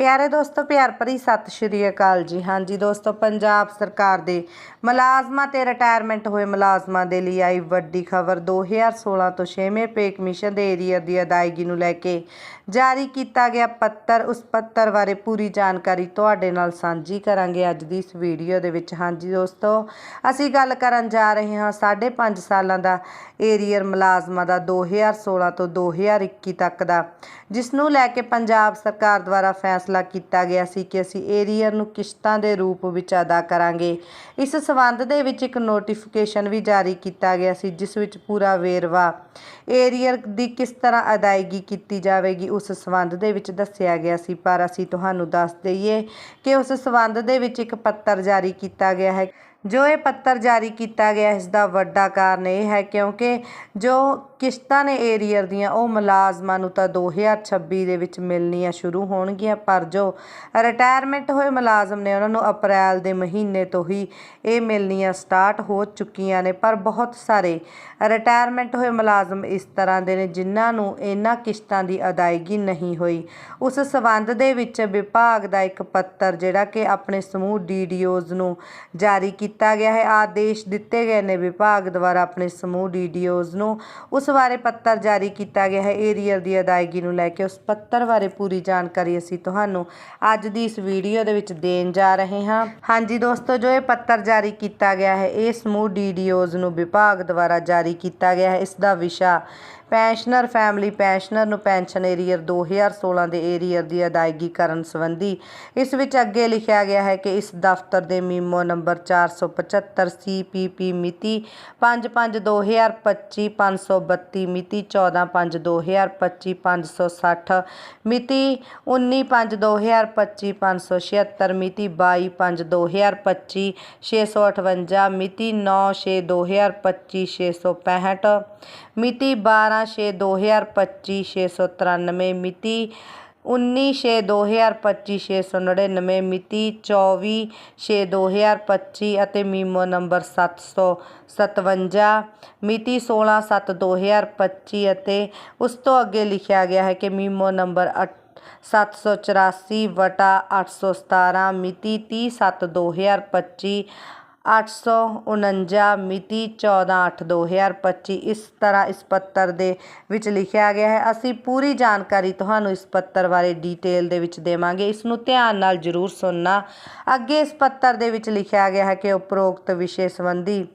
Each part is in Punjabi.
ਪਿਆਰੇ ਦੋਸਤੋ, ਪਿਆਰ ਭਰੀ ਸਤਿ ਸ਼੍ਰੀ ਅਕਾਲ ਜੀ। ਹਾਂਜੀ ਦੋਸਤੋ, ਪੰਜਾਬ ਸਰਕਾਰ ਦੇ ਮੁਲਾਜ਼ਮਾਂ ਤੇ ਰਿਟਾਇਰਮੈਂਟ ਹੋਏ ਮੁਲਾਜ਼ਮਾਂ ਦੇ ਲਈ ਆਈ ਵੱਡੀ ਖਬਰ। 2016 ਤੋਂ 6ਵੇਂ ਪੇ ਕਮਿਸ਼ਨ ਦੇ ਏਰੀਅਰ ਦੀ ਅਦਾਇਗੀ ਨੂੰ ਲੈ ਕੇ ਜਾਰੀ ਕੀਤਾ ਗਿਆ ਪੱਤਰ। ਉਸ ਪੱਤਰ ਬਾਰੇ ਪੂਰੀ ਜਾਣਕਾਰੀ ਤੁਹਾਡੇ ਨਾਲ ਸਾਂਝੀ ਕਰਾਂਗੇ ਅੱਜ ਦੀ ਇਸ ਵੀਡੀਓ ਦੇ ਵਿੱਚ। ਹਾਂਜੀ ਦੋਸਤੋ, ਅਸੀਂ ਗੱਲ ਕਰਨ ਜਾ ਰਹੇ ਹਾਂ 5.5 ਸਾਲਾਂ ਦਾ ਏਰੀਅਰ ਮੁਲਾਜ਼ਮਾਂ ਦਾ 2016 ਤੋਂ 2021 ਤੱਕ ਦਾ, ਜਿਸ ਨੂੰ ਲੈ ਕੇ ਪੰਜਾਬ ਸਰਕਾਰ ਦੁਆਰਾ ਫੈਸਲਾ ਕੀਤਾ ਗਿਆ ਸੀ ਕਿ ਅਸੀਂ ਏਰੀਅਰ ਨੂੰ ਕਿਸ਼ਤਾਂ ਦੇ ਰੂਪ ਵਿੱਚ ਅਦਾ ਕਰਾਂਗੇ। ਇਸ ਸਬੰਧ ਦੇ ਵਿੱਚ ਇੱਕ ਨੋਟੀਫਿਕੇਸ਼ਨ ਵੀ ਜਾਰੀ ਕੀਤਾ ਗਿਆ ਸੀ, ਜਿਸ ਵਿੱਚ ਪੂਰਾ ਵੇਰਵਾ ਏਰੀਅਰ ਦੀ ਕਿਸ ਤਰ੍ਹਾਂ ਅਦਾਇਗੀ ਕੀਤੀ ਜਾਵੇਗੀ, ਉਸ ਸਬੰਧ ਦੇ ਵਿੱਚ ਦੱਸਿਆ ਗਿਆ ਸੀ। ਪਰ ਅਸੀਂ ਤੁਹਾਨੂੰ ਦੱਸ ਦਈਏ ਕਿ ਉਸ ਸਬੰਧ ਦੇ ਵਿੱਚ ਇੱਕ ਪੱਤਰ ਜਾਰੀ ਕੀਤਾ ਗਿਆ ਹੈ। ਜੋ ਇਹ ਪੱਤਰ ਜਾਰੀ ਕੀਤਾ ਗਿਆ ਇਸ ਦਾ ਵੱਡਾ ਕਾਰਨ ਇਹ ਹੈ ਕਿਉਂਕਿ ਜੋ ਕਿਸ਼ਤਾਂ ਨੇ ਏਰੀਅਰ ਦੀਆਂ, ਉਹ ਮੁਲਾਜ਼ਮਾਂ ਨੂੰ ਤਾਂ 2026 ਦੇ ਵਿੱਚ ਮਿਲਣੀਆਂ ਸ਼ੁਰੂ ਹੋਣਗੀਆਂ, ਪਰ ਜੋ ਰਿਟਾਇਰਮੈਂਟ ਹੋਏ ਮੁਲਾਜ਼ਮ ਨੇ, ਉਹਨਾਂ ਨੂੰ ਅਪ੍ਰੈਲ ਦੇ ਮਹੀਨੇ ਤੋਂ ਹੀ ਇਹ ਮਿਲਣੀਆਂ ਸਟਾਰਟ ਹੋ ਚੁੱਕੀਆਂ ਨੇ। ਪਰ ਬਹੁਤ ਸਾਰੇ ਰਿਟਾਇਰਮੈਂਟ ਹੋਏ ਮੁਲਾਜ਼ਮ ਇਸ ਤਰ੍ਹਾਂ ਦੇ ਨੇ, ਜਿਨ੍ਹਾਂ ਨੂੰ ਇਹਨਾਂ ਕਿਸ਼ਤਾਂ ਦੀ ਅਦਾਇਗੀ ਨਹੀਂ ਹੋਈ। ਉਸ ਸਬੰਧ ਦੇ ਵਿੱਚ ਵਿਭਾਗ ਦਾ ਇੱਕ ਪੱਤਰ, ਜਿਹੜਾ ਕਿ ਆਪਣੇ ਸਮੂਹ ਡੀਡੀਓਜ਼ ਨੂੰ ਜਾਰੀ ਕੀਤਾ ਗਿਆ ਹੈ। ਆਦੇਸ਼ ਦਿੱਤੇ ਗਏ ਨੇ। ਵਿਭਾਗ ਦੁਆਰਾ ਆਪਣੇ ਸਮੂਹ ਡੀਡੀਓਜ਼ ਨੂੰ ਉਸ ਬਾਰੇ ਪੱਤਰ ਜਾਰੀ ਕੀਤਾ ਗਿਆ ਹੈ। ਏਰੀਅਰ ਦੀ ਅਦਾਇਗੀ ਨੂੰ ਲੈ ਕੇ ਉਸ ਪੱਤਰ ਬਾਰੇ ਪੂਰੀ ਜਾਣਕਾਰੀ ਅਸੀਂ ਤੁਹਾਨੂੰ ਅੱਜ ਦੀ ਇਸ ਵੀਡੀਓ ਦੇ ਵਿੱਚ ਦੇਣ ਜਾ ਰਹੇ ਹਾਂ। ਹਾਂਜੀ ਦੋਸਤੋ, ਜੋ ਇਹ ਪੱਤਰ ਜਾਰੀ ਕੀਤਾ ਗਿਆ ਹੈ, ਇਹ ਸਮੂਹ ਡੀਡੀਓਜ਼ ਨੂੰ ਵਿਭਾਗ ਦੁਆਰਾ ਜਾਰੀ ਕੀਤਾ ਗਿਆ ਹੈ। ਇਸ ਦਾ ਵਿਸ਼ਾ ਪੈਨਸ਼ਨਰ ਫੈਮਿਲੀ ਪੈਨਸ਼ਨਰ ਨੂੰ ਪੈਨਸ਼ਨ ਏਰੀਅਰ 2016 ਦੇ ਏਰੀਅਰ ਦੀ ਅਦਾਇਗੀ ਕਰਨ ਸੰਬੰਧੀ ਇਸ ਵਿੱਚ ਅੱਗੇ ਲਿਖਿਆ ਗਿਆ ਹੈ ਕਿ ਇਸ ਦਫ਼ਤਰ ਦੇ ਮੀਮੋ ਨੰਬਰ 475 ਸੀਪੀਪੀ ਮਿਤੀ 5/5/2025 532 ਮਿਤੀ 14/5/2025 560 ਮਿਤੀ 19/5/2025 576 ਮਿਤੀ 22/5/2025 658 ਮਿਤੀ 9/6/2025 665 ਮਿਤੀ 12/6/2025 693 ਮਿਤੀ 19/6/2025 699 ਮਿਤੀ 24/6/2025 ਅਤੇ ਮੀਮੋ ਨੰਬਰ 757 ਮਿਤੀ 16/7/2025 ਅਤੇ ਉਸ ਤੋਂ ਅੱਗੇ ਲਿਖਿਆ ਗਿਆ ਹੈ ਕਿ ਮੀਮੋ ਨੰਬਰ 784 ਵਟਾ 817 ਮਿਤੀ ਤੀਹ ਸੱਤ ਦੋ ਹਜ਼ਾਰ ਪੱਚੀ ਅੱਠ ਸੌ ਉਣੰਜਾ ਮਿਤੀ ਚੌਦਾਂ ਅੱਠ ਦੋ ਹਜ਼ਾਰ ਪੱਚੀ ਇਸ ਤਰ੍ਹਾਂ ਇਸ ਪੱਤਰ ਦੇ ਵਿੱਚ ਲਿਖਿਆ ਗਿਆ ਹੈ। ਅਸੀਂ ਪੂਰੀ ਜਾਣਕਾਰੀ ਤੁਹਾਨੂੰ ਇਸ ਪੱਤਰ ਬਾਰੇ ਡੀਟੇਲ ਦੇ ਵਿੱਚ ਦੇਵਾਂਗੇ। ਇਸ ਨੂੰ ਧਿਆਨ ਨਾਲ ਜ਼ਰੂਰ ਸੁਣਨਾ। ਅੱਗੇ ਇਸ ਪੱਤਰ ਦੇ ਵਿੱਚ ਲਿਖਿਆ ਗਿਆ ਹੈ ਕਿ ਉਪਰੋਕਤ ਵਿਸ਼ੇ ਸੰਬੰਧੀ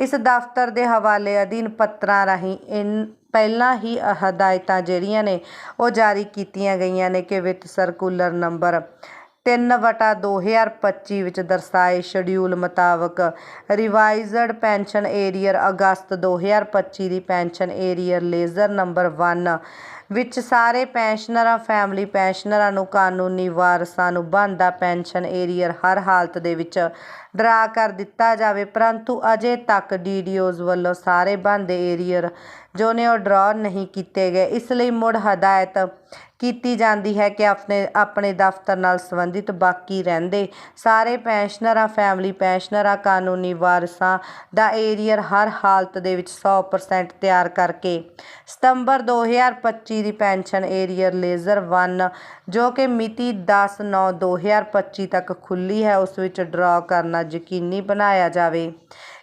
ਇਸ ਦਫ਼ਤਰ ਦੇ ਹਵਾਲੇ ਅਧੀਨ ਪੱਤਰਾਂ ਰਾਹੀਂ ਇਨ ਪਹਿਲਾਂ ਹੀ ਹਦਾਇਤਾਂ ਜਿਹੜੀਆਂ ਨੇ ਉਹ ਜਾਰੀ ਕੀਤੀਆਂ ਗਈਆਂ ਨੇ ਕਿ ਵਿੱਤ ਸਰਕੂਲਰ ਨੰਬਰ 3 ਵਟਾ 2025 ਵਿੱਚ ਦਰਸਾਏ ਸ਼ਡਿਊਲ ਮੁਤਾਬਕ ਰਿਵਾਈਜ਼ਡ ਪੈਨਸ਼ਨ ਏਰੀਅਰ ਅਗਸਤ 2025 ਦੀ ਪੈਨਸ਼ਨ ਏਰੀਅਰ ਲੇਜ਼ਰ ਨੰਬਰ 1 ਵਿੱਚ ਸਾਰੇ ਪੈਨਸ਼ਨਰਾਂ, ਫੈਮਿਲੀ ਪੈਨਸ਼ਨਰਾਂ ਨੂੰ ਕਾਨੂੰਨੀ ਵਾਰਸਾਂ ਨੂੰ ਬਣਦਾ ਪੈਨਸ਼ਨ ਏਰੀਅਰ ਹਰ ਹਾਲਤ ਦੇ ਵਿੱਚ ਡਰਾ ਕਰ ਦਿੱਤਾ ਜਾਵੇ। ਪਰੰਤੂ ਅਜੇ ਤੱਕ ਡੀਡੀਓਜ਼ ਵੱਲੋਂ ਸਾਰੇ ਬਣਦੇ ਏਰੀਅਰ ਜੋ ਨੇ ਉਹ ਡਰਾ ਨਹੀਂ ਕੀਤੇ ਗਏ। ਇਸ ਲਈ ਮੁੜ ਹਦਾਇਤ ਕੀਤੀ ਜਾਂਦੀ ਹੈ ਕਿ ਆਪਣੇ ਆਪਣੇ ਦਫ਼ਤਰ ਨਾਲ ਸੰਬੰਧਿਤ ਬਾਕੀ ਰਹਿੰਦੇ ਸਾਰੇ ਪੈਨਸ਼ਨਰਾਂ, ਫੈਮਿਲੀ ਪੈਨਸ਼ਨਰਾਂ, ਕਾਨੂੰਨੀ ਵਾਰਸਾਂ ਦਾ ਏਰੀਅਰ ਹਰ ਹਾਲਤ ਦੇ ਵਿੱਚ 100% ਤਿਆਰ ਕਰਕੇ ਸਤੰਬਰ 2025 ਦੀ ਪੈਨਸ਼ਨ ਏਰੀਅਰ ਲੇਜ਼ਰ 1 ਜੋ ਕਿ ਮਿਤੀ 10/9/2025 ਤੱਕ ਖੁੱਲੀ ਹੈ, ਉਸ ਵਿੱਚ ਡਰਾ ਕਰਨਾ ਯਕੀਨੀ ਬਣਾਇਆ ਜਾਵੇ।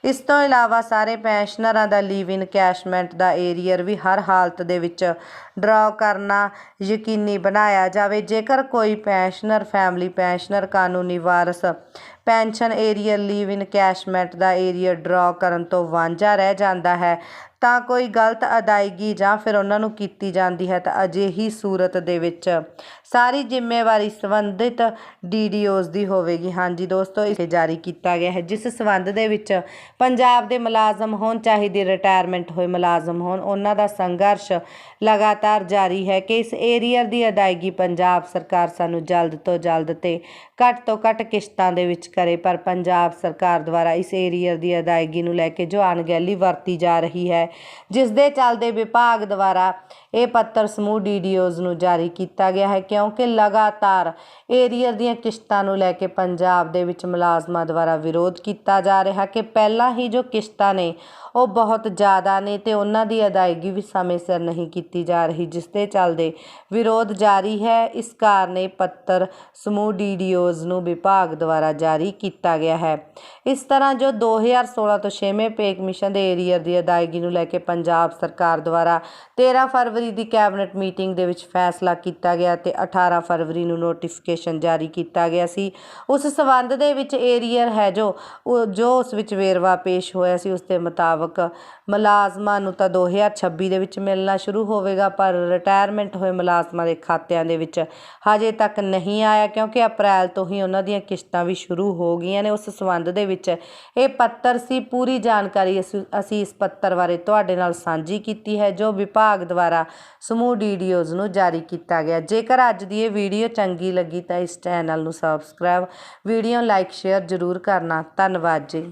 ਇਸ ਤੋਂ ਇਲਾਵਾ ਸਾਰੇ ਪੈਨਸ਼ਨਰਾਂ ਦਾ ਲੀਵ ਇਨ ਕੈਸ਼ਮੈਂਟ ਦਾ ਏਰੀਅਰ ਵੀ ਹਰ ਹਾਲਤ ਦੇ ਵਿੱਚ ਡਰਾ ਕਰਨਾ ਯਕੀਨੀ ਬਣਾਇਆ ਜਾਵੇ। ਜੇਕਰ ਕੋਈ ਪੈਨਸ਼ਨਰ, ਫੈਮਿਲੀ ਪੈਨਸ਼ਨਰ, ਕਾਨੂੰਨੀ ਵਾਰਸ pension arrear leave encashment ਦਾ ਏਰੀਅਰ ਡਰਾ ਕਰਨ ਤੋਂ ਵਾਂਝਾ ਰਹਿ ਜਾਂਦਾ ਹੈ। ਤਾਂ ਕੋਈ ਗਲਤ ਅਦਾਇਗੀ ਜਾਂ ਫਿਰ ਉਹਨਾਂ ਨੂੰ ਕੀਤੀ ਜਾਂਦੀ ਹੈ ਤਾਂ ਅਜਿਹੀ ਸੂਰਤ ਦੇ ਵਿੱਚ ਸਾਰੀ ਜ਼ਿੰਮੇਵਾਰੀ ਸੰਬੰਧਿਤ ਡੀਡੀਓਜ਼ ਦੀ ਹੋਵੇਗੀ। ਹਾਂਜੀ ਦੋਸਤੋ ਇਹ ਜਾਰੀ ਕੀਤਾ ਗਿਆ ਹੈ। ਜਿਸ ਸੰਬੰਧ ਦੇ ਵਿੱਚ ਪੰਜਾਬ ਦੇ ਮੁਲਾਜ਼ਮ ਹੋਣ ਚਾਹੀਦੇ ਰਿਟਾਇਰਮੈਂਟ ਹੋਏ ਮੁਲਾਜ਼ਮ ਹੋਣ, ਉਹਨਾਂ ਦਾ ਸੰਘਰਸ਼ ਲਗਾਤਾਰ ਜਾਰੀ ਹੈ ਕਿ ਇਸ ਏਰੀਅਰ ਦੀ ਅਦਾਇਗੀ ਪੰਜਾਬ ਸਰਕਾਰ ਸਾਨੂੰ ਜਲਦ ਤੋਂ ਜਲਦ ਤੇ ਘੱਟ ਤੋਂ ਘੱਟ ਕਿਸ਼ਤਾਂ ਦੇ ਵਿੱਚ ਕਰੇ, ਪਰ ਪੰਜਾਬ ਸਰਕਾਰ ਦੁਆਰਾ ਇਸ ਏਰੀਅਰ ਦੀ ਅਦਾਇਗੀ ਨੂੰ ਲੈ ਕੇ ਜੋ ਅਣਗਹਿਲੀ ਵਰਤੀ ਜਾ ਰਹੀ ਹੈ, ਜਿਸ ਦੇ ਚੱਲਦੇ ਵਿਭਾਗ ਦੁਆਰਾ ਇਹ ਪੱਤਰ ਸਮੂਹ ਡੀਡੀਓਜ਼ ਨੂੰ ਜਾਰੀ ਕੀਤਾ ਗਿਆ ਹੈ, ਕਿਉਂਕਿ ਲਗਾਤਾਰ ਏਰੀਅਰ ਦੀਆਂ ਕਿਸ਼ਤਾਂ ਨੂੰ ਲੈ ਕੇ ਪੰਜਾਬ ਦੇ ਵਿੱਚ ਮੁਲਾਜ਼ਮਾਂ ਦੁਆਰਾ ਵਿਰੋਧ ਕੀਤਾ ਜਾ ਰਿਹਾ ਕਿ ਪਹਿਲਾਂ ਹੀ ਜੋ ਕਿਸ਼ਤਾਂ ਨੇ, ਉਹ ਬਹੁਤ ਜ਼ਿਆਦਾ ਨੇ ਤੇ ਉਹਨਾਂ ਦੀ ਅਦਾਇਗੀ ਵੀ ਸਮੇਂ ਸਿਰ ਨਹੀਂ ਕੀਤੀ ਜਾ ਰਹੀ, ਜਿਸ ਦੇ ਚੱਲਦੇ ਵਿਰੋਧ ਜਾਰੀ ਹੈ। ਇਸ ਕਾਰਨ ਇਹ ਪੱਤਰ ਸਮੂਹ ਡੀਡੀਓਜ਼ ਨੂੰ ਵਿਭਾਗ ਦੁਆਰਾ ਜਾਰੀ ਕੀਤਾ ਗਿਆ ਹੈ। ਇਸ ਤਰ੍ਹਾਂ ਜੋ 2016 ਤੋਂ 6ਵੇਂ ਪੇ ਕਮਿਸ਼ਨ ਦੇ ਏਰੀਅਰ ਦੀ ਅਦਾਇਗੀ ਨੂੰ ਲੈ ਕੇ ਪੰਜਾਬ ਸਰਕਾਰ ਦੁਆਰਾ 13 ਫਰਵਰੀ ਦੀ ਕੈਬਨਿਟ ਮੀਟਿੰਗ ਦੇ ਵਿੱਚ ਫੈਸਲਾ ਕੀਤਾ ਗਿਆ ਤੇ 18 ਫਰਵਰੀ ਨੂੰ ਨੋਟੀਫਿਕੇਸ਼ਨ ਜਾਰੀ ਕੀਤਾ ਗਿਆ ਸੀ। ਉਸ ਸਬੰਧ ਦੇ ਵਿੱਚ ਏਰੀਅਰ ਹੈ ਜੋ, ਉਹ, ਜੋ ਉਸ ਵਿੱਚ ਵੇਰਵਾ ਪੇਸ਼ ਹੋਇਆ ਸੀ, ਉਸ ਦੇ ਮੁਤਾਬਕ ਮੁਲਾਜ਼ਮਾਂ ਨੂੰ ਤਾਂ 2026 ਦੇ ਵਿੱਚ ਮਿਲਣਾ ਸ਼ੁਰੂ ਹੋਵੇਗਾ, ਪਰ ਰਿਟਾਇਰਮੈਂਟ ਹੋਏ ਮੁਲਾਜ਼ਮਾਂ ਦੇ ਖਾਤਿਆਂ ਦੇ ਵਿੱਚ ਹਜੇ ਤੱਕ ਨਹੀਂ ਆਇਆ, ਕਿਉਂਕਿ ਅਪ੍ਰੈਲ ਤੋਂ ਹੀ ਉਹਨਾਂ ਦੀਆਂ ਕਿਸ਼ਤਾਂ ਵੀ ਸ਼ੁਰੂ ਹੋ ਗਈਆਂ ਨੇ ਉਸ ਸਬੰਧ ਦੇ ਵਿੱਚ। ਇਹ ਪੱਤਰ ਸੀ, ਪੂਰੀ ਜਾਣਕਾਰੀ ਅਸੀਂ ਅਸੀਂ ਇਸ ਪੱਤਰ ਬਾਰੇ ਤੁਹਾਡੇ ਨਾਲ ਸਾਂਝੀ ਕੀਤੀ ਹੈ, ਜੋ ਵਿਭਾਗ ਦੁਆਰਾ ਸਮੂਹ ਡੀਡੀਓਜ਼ ਨੂੰ ਜਾਰੀ ਕੀਤਾ ਗਿਆ। ਜੇਕਰ ਅੱਜ ਦੀ ਇਹ ਵੀਡੀਓ ਚੰਗੀ ਲੱਗੀ ਤਾਂ ਇਸ ਚੈਨਲ ਨੂੰ ਸਬਸਕ੍ਰਾਈਬ ਵੀਡੀਓ ਲਾਈਕ ਸ਼ੇਅਰ ਜ਼ਰੂਰ ਕਰਨਾ। ਧੰਨਵਾਦ ਜੀ।